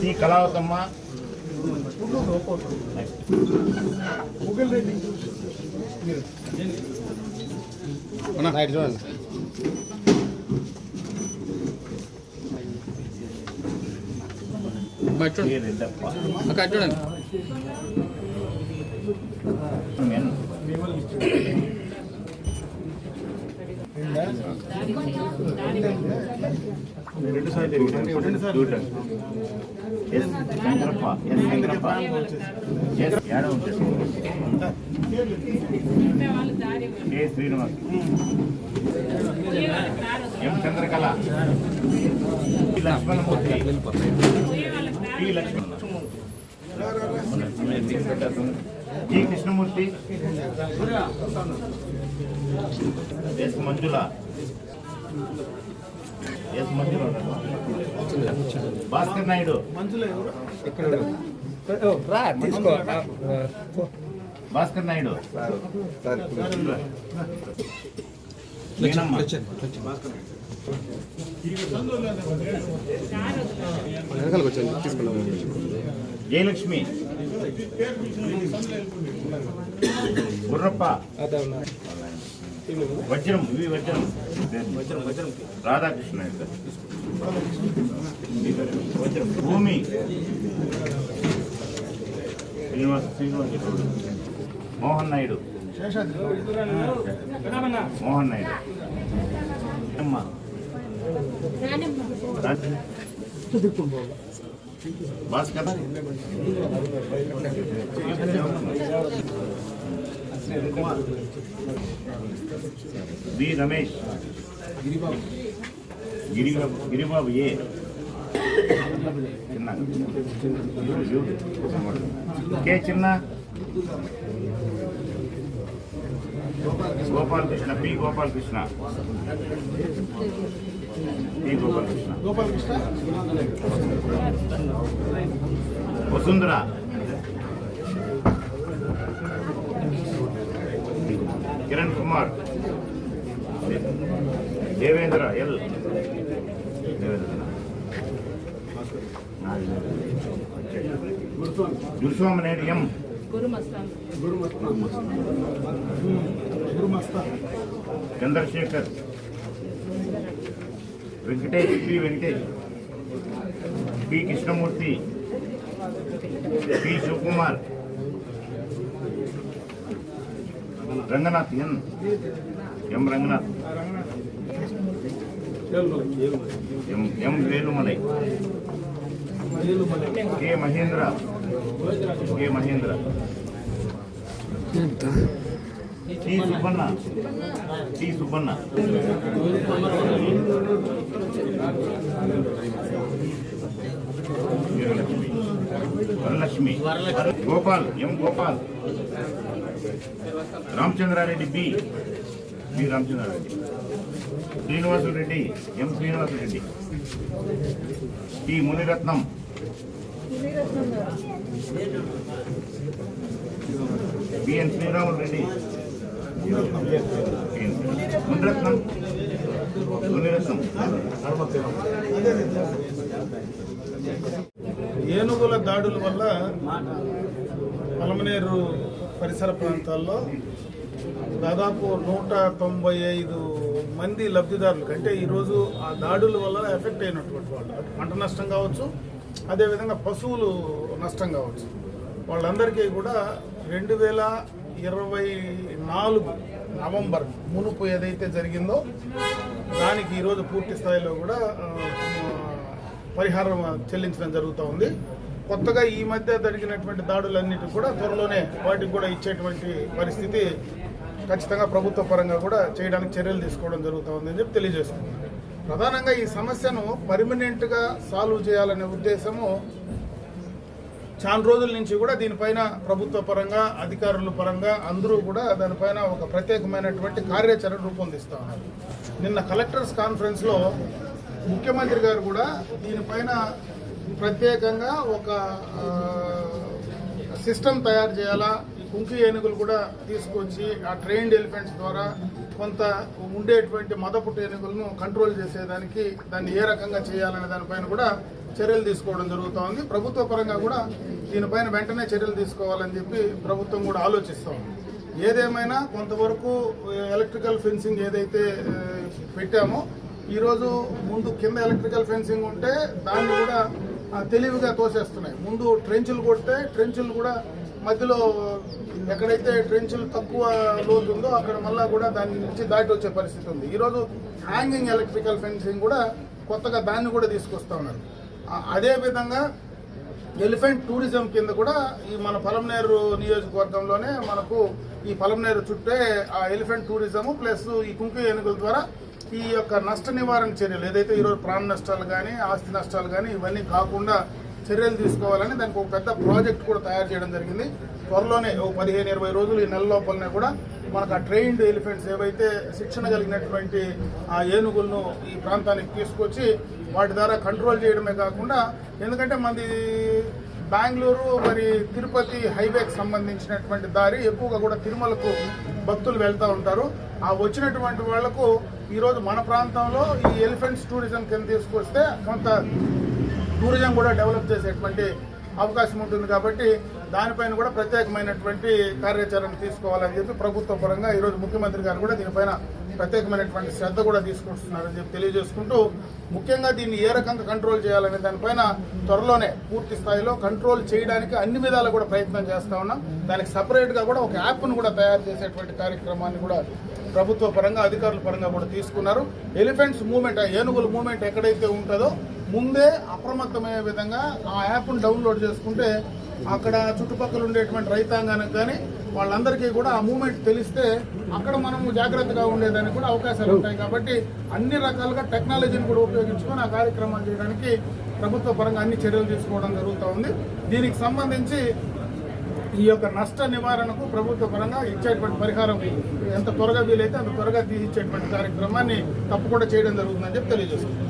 C Kalavathamma. చూడండి చూడండి. రెండు సార్లు Shankarappa S Shankarappa Srinivas M Chandrakala Lakshmanamurthy P Lakshmana G Krishnamurthy. S Manjula. S Manjula Bhaskar Naidu. రా తీసుకో. భాస్కర్ నాయుడు. జయలక్ష్మి. గుర్రప్ప వజ్రం ఇవి వజ్రం. రాధాకృష్ణ వజ్రం భూమి. శ్రీనివాస శ్రీనివాస. మోహన్ నాయుడు. మోహన్ నాయుడు. అమ్మ Raj- Bhaskar B Ramesh Giribabu Giribabu A Chinna K Chinna Gopalakrishna P Gopalakrishna P Gopalakrishna Vasundhara Kiran Kumar Devendra L Devendra Guruswamy M Chandrashekar Venkatesh P. Venkatesh P. Krishnamurthy P. Sivakumar Ranganath N. M. Ranganath M. M. Velumalai K. Mahendra K. Mahendra. T Subbanna. T Subbanna. Varalakshmi. Gopal M Gopal. Ramachandrareddy B. B Ramachandrareddy. Srinivasu Reddy M Srinivasu Reddy. T Munirathnam. BN Sreeramulu Reddy. Munirathnam Munirathnam ఏనుగుల దాడుల వల్ల పలమనేరు పరిసర ప్రాంతాల్లో దాదాపు నూట తొంభై ఐదు మంది లబ్ధిదారులు అంటే ఈరోజు ఆ దాడుల వల్ల ఎఫెక్ట్ అయినటువంటి వాళ్ళు. అటు పంట నష్టం కావచ్చు అదేవిధంగా పశువులు నష్టం కావచ్చు. వాళ్ళందరికీ కూడా రెండు వేల ఇరవై నాలుగు నవంబర్ మునుపు ఏదైతే జరిగిందో దానికి ఈరోజు పూర్తి స్థాయిలో కూడా పరిహారం చెల్లించడం జరుగుతూ ఉంది. కొత్తగా ఈ మధ్య జరిగినటువంటి దాడులన్నిటి కూడా త్వరలోనే వాటికి కూడా ఇచ్చేటువంటి పరిస్థితి ఖచ్చితంగా ప్రభుత్వ పరంగా కూడా చేయడానికి చర్యలు తీసుకోవడం జరుగుతూ ఉందని చెప్పి తెలియజేస్తున్నాను ప్రధానంగా ఈ సమస్యను పర్మనెంట్గా సాల్వ్ చేయాలనే ఉద్దేశము చాలా రోజుల నుంచి కూడా దీనిపైన ప్రభుత్వ పరంగా అధికారుల పరంగా అందరూ కూడా దానిపైన ఒక ప్రత్యేకమైనటువంటి కార్యాచరణ రూపొందిస్తూ ఉన్నారు. నిన్న కలెక్టర్స్ కాన్ఫరెన్స్లో ముఖ్యమంత్రి గారు కూడా దీనిపైన ప్రత్యేకంగా ఒక సిస్టమ్ తయారు చేయాలా కుంకి ఏనుగులు కూడా తీసుకొచ్చి ఆ ట్రైన్డ్ ఎలిఫెంట్స్ ద్వారా కొంత ఉండేటువంటి మదపుట్టు ఏనుగులను కంట్రోల్ చేసేదానికి దాన్ని ఏ రకంగా చేయాలనే దానిపైన కూడా చర్యలు తీసుకోవడం జరుగుతోంది ప్రభుత్వ పరంగా కూడా దీనిపైన వెంటనే చర్యలు తీసుకోవాలని చెప్పి ప్రభుత్వం కూడా ఆలోచిస్తూ ఉంది. ఏదేమైనా కొంతవరకు ఎలక్ట్రికల్ ఫెన్సింగ్ ఏదైతే పెట్టామో ఈరోజు ముందు కింద ఎలక్ట్రికల్ ఫెన్సింగ్ ఉంటే దాన్ని కూడా తెలివిగా తోసేస్తున్నాయి. ముందు ట్రెంచులు కొడితే ట్రెంచులు కూడా మధ్యలో ఎక్కడైతే ట్రెంచులు తక్కువ లోతు ఉందో అక్కడ మళ్ళా కూడా దాని నుంచి దాటి వచ్చే పరిస్థితి ఉంది. ఈరోజు హ్యాంగింగ్ ఎలక్ట్రికల్ ఫెన్సింగ్ కూడా కొత్తగా దాన్ని కూడా తీసుకొస్తా ఉన్నారు. అదేవిధంగా అదే విధంగా ఎలిఫెంట్ టూరిజం కింద కూడా ఈ మన పలంనేరు నియోజకవర్గంలోనే మనకు ఈ పలంనేరు చుట్టే ఆ ఎలిఫెంట్ టూరిజం ప్లస్ ఈ కుంకు ఏనుగుల ద్వారా ఈ యొక్క నష్ట నివారణ చర్యలు ఏదైతే ఈరోజు ప్రాణ నష్టాలు కానీ ఆస్తి నష్టాలు కానీ ఇవన్నీ కాకుండా చర్యలు తీసుకోవాలని దానికి ఒక పెద్ద ప్రాజెక్ట్ కూడా తయారు చేయడం జరిగింది. త్వరలోనే ఓ పదిహేను ఇరవై రోజులు ఈ నెల లోపలనే కూడా మనకు ఆ ట్రైన్డ్ ఎలిఫెంట్స్ ఏవైతే శిక్షణ కలిగినటువంటి ఆ ఏనుగులను ఈ ప్రాంతానికి తీసుకొచ్చి వాటి ద్వారా కంట్రోల్ చేయడమే కాకుండా ఎందుకంటే మనది బెంగళూరు మరి తిరుపతి హైవేకి సంబంధించినటువంటి దారి ఎక్కువగా కూడా తిరుమలకు భక్తులు వెళ్తూ ఉంటారు. ఆ వచ్చినటువంటి వాళ్ళకు ఈరోజు మన ప్రాంతంలో ఈ ఎలిఫెంట్స్ టూరిజం కింద తీసుకొస్తే కొంత టూరిజం కూడా డెవలప్ చేసేటువంటి అవకాశం ఉంటుంది కాబట్టి దానిపైన కూడా ప్రత్యేకమైనటువంటి కార్యాచరణ తీసుకోవాలని చెప్పి ప్రభుత్వ పరంగా ఈరోజు ముఖ్యమంత్రి గారు కూడా దీనిపైన ప్రత్యేకమైనటువంటి శ్రద్ధ కూడా తీసుకొస్తున్నారని చెప్పి తెలియజేసుకుంటూ ముఖ్యంగా దీన్ని ఏ రకంగా కంట్రోల్ చేయాలనే దానిపైన త్వరలోనే పూర్తి స్థాయిలో కంట్రోల్ చేయడానికి అన్ని విధాలు కూడా ప్రయత్నం చేస్తా ఉన్నాం. దానికి సపరేట్గా కూడా ఒక యాప్ను కూడా తయారు చేసేటువంటి కార్యక్రమాన్ని కూడా ప్రభుత్వ పరంగా అధికారుల పరంగా కూడా తీసుకున్నారు. ఎలిఫెంట్స్ మూమెంట్ ఏనుగుల మూమెంట్ ఎక్కడైతే ఉంటుందో ముందే అప్రమత్తమయ్యే విధంగా ఆ యాప్ను డౌన్లోడ్ చేసుకుంటే అక్కడ చుట్టుపక్కల ఉండేటువంటి రైతాంగానికి కానీ వాళ్ళందరికీ కూడా ఆ మూమెంట్ తెలిస్తే అక్కడ మనం జాగ్రత్తగా ఉండేదానికి కూడా అవకాశాలు ఉంటాయి కాబట్టి అన్ని రకాలుగా టెక్నాలజీని కూడా ఉపయోగించుకొని ఆ కార్యక్రమాలు చేయడానికి ప్రభుత్వ పరంగా అన్ని చర్యలు తీసుకోవడం జరుగుతూ ఉంది. దీనికి సంబంధించి ఈ యొక్క నష్ట నివారణకు ప్రభుత్వ పరంగా ఇచ్చేటువంటి పరిహారం ఎంత త్వరగా వీలైతే అంత త్వరగా ఇచ్చేటువంటి కార్యక్రమాన్ని తప్పకుండా చేయడం జరుగుతుందని చెప్పి తెలియజేస్తున్నాం.